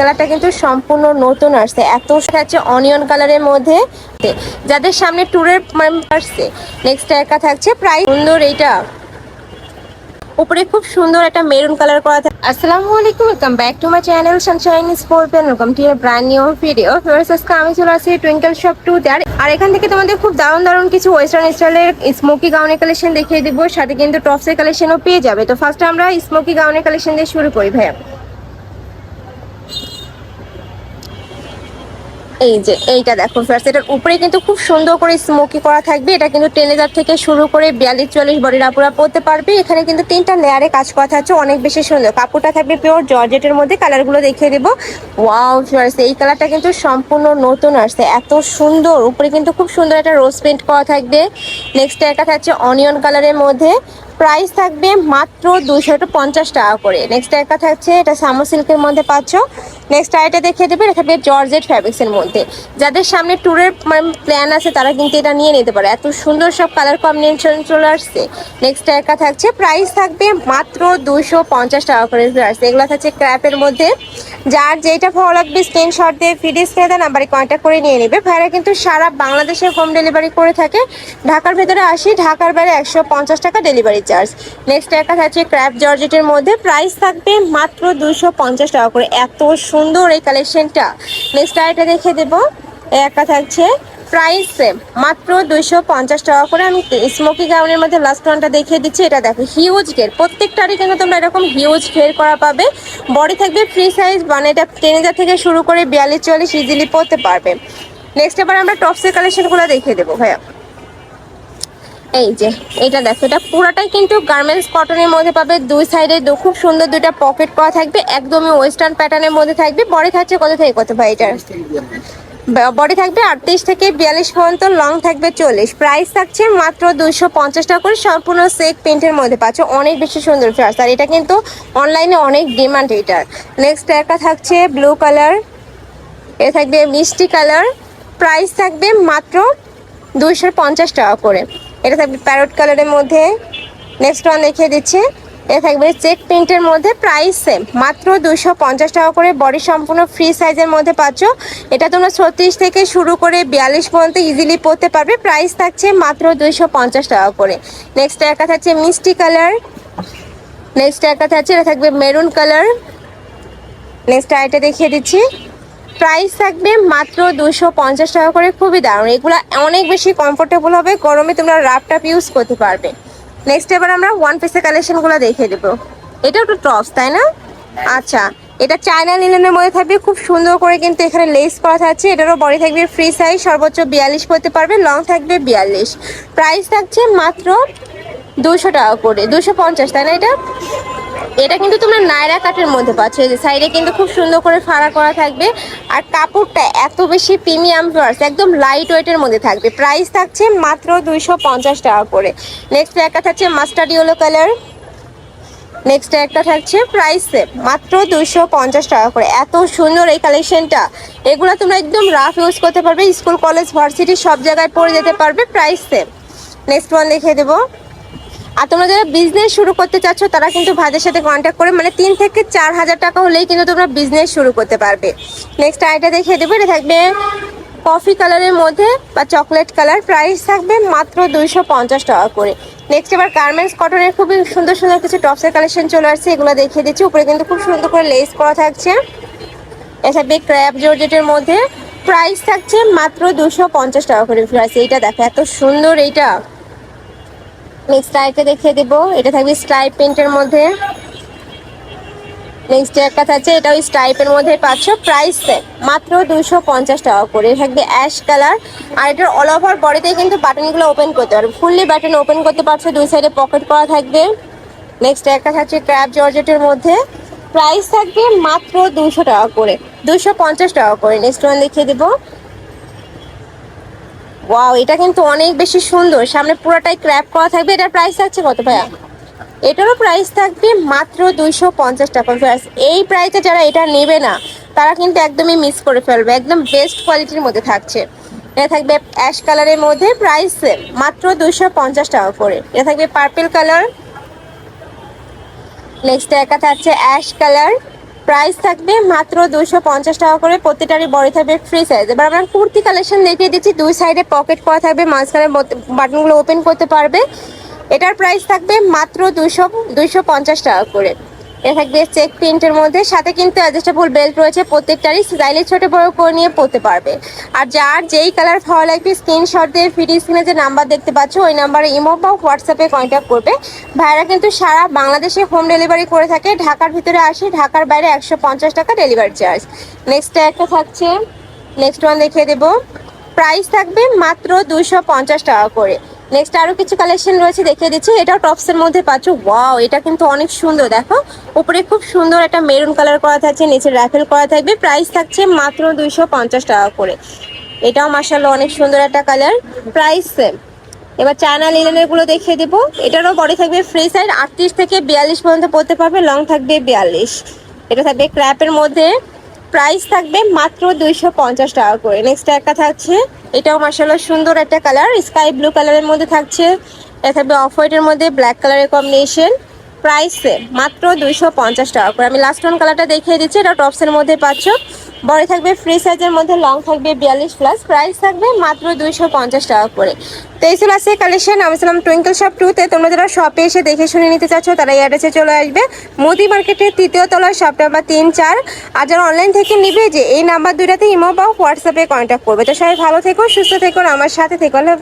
কালারটা কিন্তু সম্পূর্ণ নতুন আসছে। এত হচ্ছে অনিয়ন কালারের মধ্যে। যাদের সামনে ট্যুরের আসছে নেক্সট একা থাকছে প্রায় সুন্দর এইটা। উপরে খুব সুন্দর একটা মেরুন কালার করা থাকে আসসালামু আলাইকুম welcome back to my channel Sunshine Sport Pen welcome to এর ব্র্যান্ড নিউ ভিডিও ফার্স্ট আজকে আমি চলে আসি টুইঙ্কেল শপ টু আর আর এখান থেকে তোমাদের খুব দারুণ দারুণ কিছু ওয়েস্টার্ন স্টাইলের স্মোকি গাউনের কালেকশন দেখিয়ে দিব। সাথে কিন্তু টপসের কালেকশনও পেয়ে যাবে। তো ফার্স্ট আমরা স্মোকি গাউনের কালেকশন দিয়ে শুরু করি ভাইয়া। এই যে, এইটা দেখো ফার্স্ট এটার উপরে কিন্তু খুব সুন্দর করে স্মোকি করা থাকবে। এটা কিন্তু টেন হাজার থেকে শুরু করে বিয়াল্লিশ চল্লিশ বডির আপুরা পরতে পারবে। এখানে কিন্তু তিনটা লেয়ারে কাজ করা থাকছে, অনেক বেশি সুন্দর। কাপড়টা থাকবে পিওর জর্জেটের মধ্যে কালারগুলো দেখিয়ে দেবো। ওয়াও ফার্স্ট এই কালারটা কিন্তু সম্পূর্ণ নতুন আসছে। এত সুন্দর, উপরে কিন্তু খুব সুন্দর একটা রোজ পেন্ট করা থাকবে। নেক্সট একটা থাকছে অনিয়ন কালারের মধ্যে। প্রাইস থাকবে মাত্র দুশো টাকা করে। নেক্সট একটা থাকছে, এটা সামো সিল্কের মধ্যে পাচ্ছ। নেক্সট আইটা দেখিয়ে দেবে এটা থাকবে জর্জেট ফ্যাব্রিক্সের মধ্যে। যাদের সামনে ট্যুরের প্ল্যান আছে, তারা কিন্তু এটা নিয়ে নিতে পারে। এত সুন্দর সব কালার কম্বিনেশন চলে আসছে। নেক্সট একা থাকছে প্রাইস থাকবে মাত্র দুশো পঞ্চাশ টাকা করে আসছে এগুলো থাকছে ক্র্যাপের মধ্যে। যার যেটা ভালো লাগবে স্ক্রিনশট দিয়ে ফিডি স্ক্রিনে নাম্বারে কন্ট্যাক্ট করে নিয়ে নেবে। ভাইরা কিন্তু সারা বাংলাদেশে হোম ডেলিভারি করে থাকে। ঢাকার ভেতরে আসি, ঢাকার বাইরে একশো পঞ্চাশ টাকা ডেলিভারি চার্জ নেক্সট একটা থাকছে ক্র্যাপ জর্জেটের মধ্যে। প্রাইস থাকবে মাত্র দুশো পঞ্চাশ টাকা করে। এত এই কালেকশনটা নেক্সট আরেকটা দেখে দেবো। একটা থাকছে প্রাইস সেম মাত্র দুইশো পঞ্চাশ টাকা করে। আমি স্মোকি গাউনের মধ্যে লাস্ট ওয়ানটা দেখিয়ে দিচ্ছি। এটা দেখো হিউজ ঘের প্রত্যেকটারই কিন্তু তোমরা এরকম হিউজ ঘের করা পাবে। বডি থাকবে ফ্রি সাইজ মানে এটা টেনেজার থেকে শুরু করে বিয়াল্লিশ, চুয়াল্লিশ ইজিলি পরতে পারবে। নেক্সট এবার আমরা টপসের কালেকশনগুলো দেখিয়ে দেবো, ভাইয়া। এই যে, এটা দেখো, এটা পুরাটাই কিন্তু গার্মেন্টস কটনের মধ্যে পাবে। দুই সাইডে খুব সুন্দর দুইটা পকেট করা থাকবে। একদমই ওয়েস্টার্ন প্যাটার্নের মধ্যে থাকবে। বডি থাকছে কত থেকে কত ভাই এটার? বডি থাকবে আটত্রিশ থেকে বিয়াল্লিশ পর্যন্ত লং থাকবে চল্লিশ। প্রাইস থাকছে মাত্র দুইশো পঞ্চাশ টাকা করে। সম্পূর্ণ সেক প্রিন্টের মধ্যে পাচ্ছ। অনেক বেশি সুন্দর ফ্লাস আর এটা কিন্তু অনলাইনে অনেক ডিমান্ড এটার। নেক্সট একটা থাকছে ব্লু কালার এ থাকবে মিষ্টি কালার প্রাইস থাকবে মাত্র দুইশো পঞ্চাশ টাকা করে। এটা থাকবে প্যারট কালারের মধ্যে। নেক্সট ওয়ান দেখিয়ে দিচ্ছি। এটা থাকবে চেক প্রিন্টের মধ্যে। প্রাইস সেম মাত্র দুশো পঞ্চাশ টাকা করে বডি সম্পূর্ণ ফ্রি সাইজের মধ্যে পাচ্ছ। এটা তোমরা ছত্রিশ থেকে শুরু করে বিয়াল্লিশ পর্যন্ত ইজিলি পরতে পারবে। প্রাইস থাকছে মাত্র দুইশো পঞ্চাশ টাকা করে। নেক্সট একা থাকছে মিষ্টি কালার নেক্সট একা থাকছে, এটা থাকবে মেরুন কালার নেক্সট আইটা দেখিয়ে দিচ্ছি। প্রাইস থাকবে মাত্র দুশো পঞ্চাশ টাকা করে। খুবই দারুণ। এগুলো অনেক বেশি কমফোর্টেবল হবে। গরমে তোমরা রাফ টাপ ইউজ করতে পারবে। নেক্সট এবার আমরা ওয়ান পিসের কালেকশনগুলো দেখে দেবো। এটা একটু টপস তাই না? আচ্ছা এটা চায়না লিলেনের মধ্যে থাকবে। খুব সুন্দর করে কিন্তু এখানে লেস করা থাকছে। এটারও বডি থাকবে ফ্রি সাইজ সর্বোচ্চ বিয়াল্লিশ করতে পারবে লং থাকবে বিয়াল্লিশ। প্রাইস থাকছে মাত্র দুশো টাকা করে দুশো পঞ্চাশ, তাই না এটা? এটা কিন্তু তোমরা নায়রা কাটের মধ্যে পাচ্ছ। এই যে সাইডে কিন্তু খুব সুন্দর করে ফাড়া করা থাকবে। আর কাপড়টা এত বেশি প্রিমিয়াম ফ্লার্স একদম লাইট ওয়েটের মধ্যে থাকবে। প্রাইস থাকছে মাত্র দুইশো পঞ্চাশ টাকা করে। নেক্সট একটা থাকছে মাস্টার্ড ইয়েলো কালার নেক্সট একটা থাকছে প্রাইস মাত্র দুইশো পঞ্চাশ টাকা করে। এত সুন্দর এই কালেকশনটা এগুলো তোমরা একদম রাফ ইউজ করতে পারবে। স্কুল কলেজ ভার্সিটি সব জায়গায় পরে যেতে পারবে প্রাইস নেক্সট ওয়ান দেখিয়ে দেবো। আর তোমরা যারা বিজনেস শুরু করতে চাচ্ছ, তারা কিন্তু ভাইদের সাথে কন্ট্যাক্ট করে মানে তিন থেকে চার হাজার টাকা হলেই কিন্তু তোমরা বিজনেস শুরু করতে পারবে। নেক্সট আইটা দেখিয়ে দেবো, এটা থাকবে কফি কালারের মধ্যে বা চকলেট কালার প্রাইস থাকবে মাত্র দুইশো পঞ্চাশ টাকা করে। নেক্সট এবার গার্মেন্টস কটনের খুবই সুন্দর সুন্দর কিছু টপসের কালেকশন চলে আসছে, এগুলো দেখিয়ে দিচ্ছি। উপরে কিন্তু খুব সুন্দর করে লেস করা থাকছে। থাকবে ক্র্যাপ জর্জেটের মধ্যে। প্রাইস থাকছে মাত্র দুশো পঞ্চাশ টাকা করে প্রাইস এইটা দেখো, এত সুন্দর এইটা। নেক্সট আইটা দেখিয়ে দেব। এটা থাকবে স্ট্রাইপ প্রিন্টের মধ্যে। নেক্সট একটা থাকছে এটা ওই স্ট্রাইপের মধ্যে পাচ্ছ। প্রাইস মাত্র দুশো পঞ্চাশ টাকা করে। থাকবে অ্যাশ কালার আর এটার অল ওভার বডিতে কিন্তু বাটনগুলো ওপেন করতে পারবে ফুললি বাটন ওপেন করতে পারছ, দুই সাইডে পকেট করা থাকবে। নেক্সট একটা থাকছে ক্র্যাপ জর্জেটের মধ্যে। প্রাইস থাকবে মাত্র দুশো টাকা করে। দুশো পঞ্চাশ টাকা করে। নেক্সট ওয়ান দেখিয়ে দেবো। ওয়াও এটা কিন্তু অনেক বেশি সুন্দর। সামনে পুরোটাই ক্র্যাপ করা থাকবে। এটার প্রাইস থাকছে কত ভাইয়া? এটারও প্রাইস থাকবে মাত্র দুইশো পঞ্চাশ টাকা। প্রাইস এই প্রাইসে যারা এটা নেবে না, তারা কিন্তু একদমই মিস করে ফেলবে। একদম বেস্ট কোয়ালিটির মধ্যে থাকছে। এটা থাকবে অ্যাশ কালারের মধ্যে প্রাইস মাত্র দুইশো পঞ্চাশ টাকা করে। এটা থাকবে পার্পেল কালার নেক্সট একা থাকছে অ্যাশ কালার প্রাইস থাকবে মাত্র দুশো পঞ্চাশ টাকা করে। প্রতিটারই বড়ি থাকবে ফ্রি সাইজ এবার আমরা কুর্তি কালেকশন দেখিয়ে দিচ্ছি। দুই সাইডে পকেট করা থাকবে, মাঝখানে বাটনগুলো ওপেন করতে পারবে। এটার প্রাইস থাকবে মাত্র দুশো দুশো পঞ্চাশ টাকা করে। এটা থাকবে চেক প্রিন্টের মধ্যে। সাথে কিন্তু অ্যাডজাস্টেবল বেল্ট রয়েছে প্রত্যেকটারই। স্টাইলে ছোট বড় করে নিয়ে পড়তে পারবে। আর যার যেই কালার ভালো লাগবে স্ক্রিনশট দিয়ে ভিডিও স্ক্রিনে যে নাম্বার দেখতে পাচ্ছ, ওই নাম্বারে ইমো বা হোয়াটসঅ্যাপে কন্ট্যাক্ট করবে। ভাইরা কিন্তু সারা বাংলাদেশে হোম ডেলিভারি করে থাকে। ঢাকার ভিতরে আসে, ঢাকার বাইরে একশো পঞ্চাশ টাকা ডেলিভারি চার্জ নেক্সট একটা থাকছে। নেক্সট ওয়ান দেখিয়ে দেবো। প্রাইস থাকবে মাত্র দুশো পঞ্চাশ টাকা করে। নেক্সট আরও কিছু কালেকশন রয়েছে, দেখিয়ে দিচ্ছি। এটাও টপসের মধ্যে পাচ্ছ। ওয়াও এটা কিন্তু অনেক সুন্দর, দেখো। উপরে খুব সুন্দর একটা মেরুন কালার করা থাকছে, নিচে র্যাফেল করা থাকবে। প্রাইস থাকছে মাত্র দুইশো পঞ্চাশ টাকা করে। এটাও মাসাল্লাহ অনেক সুন্দর একটা কালার প্রাইস সেম এবার চায়না লিলেনেরগুলো দেখিয়ে দেবো। এটারও বডি থাকবে ফ্রি সাইড আটত্রিশ থেকে বিয়াল্লিশ পর্যন্ত পড়তে পারবে লং থাকবে বিয়াল্লিশ। এটা থাকবে ক্র্যাপের মধ্যে। প্রাইস থাকবে মাত্র দুইশো পঞ্চাশ টাকা করে। নেক্সট একটা থাকছে, এটাও মার্শাল্লাহ সুন্দর একটা কালার, স্কাই ব্লু কালারের মধ্যে থাকছে। এটা থাকবে অফ হোয়াইটের মধ্যে, ব্ল্যাক কালারের কম্বিনেশন। প্রাইসে মাত্র দুইশো পঞ্চাশ টাকা করে। আমি লাস্ট ওয়ান কালারটা দেখিয়ে দিচ্ছি, এটা টপসের মধ্যে পাচ্ছ। বড় থাকবে ফ্রি সাইজের মধ্যে লং থাকবে বিয়াল্লিশ প্লাস প্রাইস থাকবে মাত্র দুইশো পঞ্চাশ টাকা করে। তো এই কালেকশন আমি ছিলাম টুইঙ্কেল শপ টুতে তোমরা যারা শপে এসে দেখে শুনে নিতে চাচ্ছ, তারা এই অ্যাড্রেসে চলে আসবে। মোদি মার্কেটের তৃতীয় তলার শপ নাম্বার তিন চার। আর যারা অনলাইন থেকে নিবে, যে এই নাম্বার দুইটাতে ইমো বা হোয়াটসঅ্যাপে কন্ট্যাক্ট করবে। তো সবাই ভালো থেকো, সুস্থ থেকো আমার সাথে থেকো। আল্লাহ।